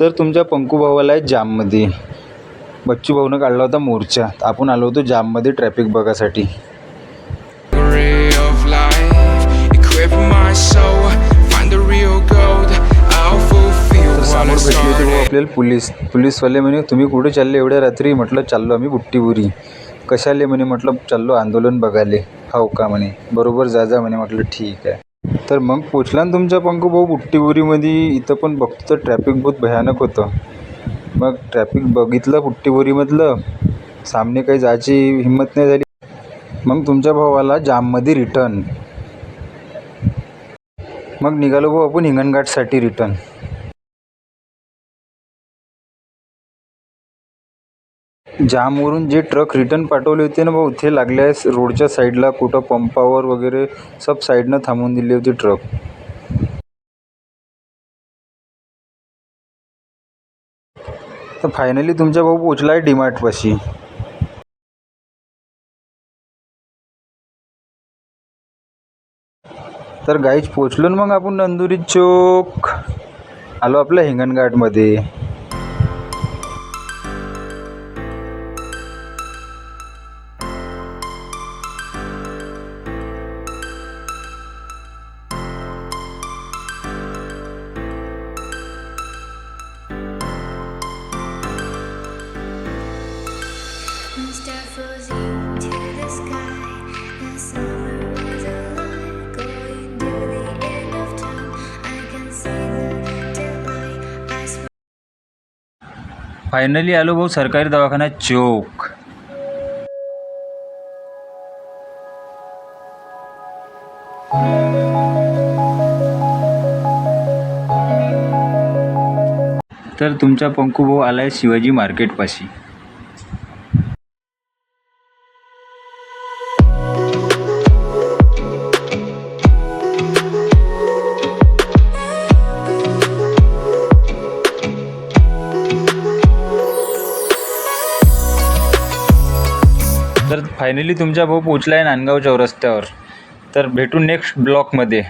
तर तुमच्या पंकू भावाला आहे जाममध्ये. बच्चू भाऊनं काढला होता मोर्चा. आपण आलो होतो जाममध्ये ट्रॅफिक बघासाठी. समोर भेटले होते भाऊ आपल्याला पोलीस. पोलीसवाले म्हणे तुम्ही कुठे चालले? एवढ्या रात्री? म्हटलं चाललो आम्ही बुट्टीपुरी कशाले? म्हणे म्हटलं चाललो आंदोलन बघायले. हो का? म्हणे. बरोबर जा जा म्हणे. म्हटलं ठीक आहे. तर मग पोचला ना तुमचा पंकू भाऊ इथं पण बघतो तर ट्रॅफिक बहुत भयानक होतं. मग ट्रॅफिक बघितलं बुट्टीबोरीमधलं सामने काही जायची हिंमत नाही झाली. मग तुमच्या भावाला जाममध्ये रिटर्न मग निघालो भाऊ आपण हिंगणघाटसाठी रिटर्न जामवरून जे ट्रक रिटर्न पाठवले होते ना भाऊ ते लागले आहे रोडच्या साईडला कुठं पंपावर वगैरे सब साईडनं थांबवून दिले होते ट्रक तर फायनली तुमचा भाऊ पोचला आहे डीमार्टपाशी तर गाईच पोचलो ना मग आपण नंदुरी चौक. आलो आपल्या हिंगणघाटमध्ये. फायनली आलो भाऊ सरकारी दवाखाना चौक तर तुमचा पंकू भाऊ आलाय शिवाजी मार्केटपाशी. तर फायनली तुमचा भाऊ पोचला आहे नांदगाव चौरस्त्यावर. तर भेटू नेक्स्ट ब्लॉकमध्ये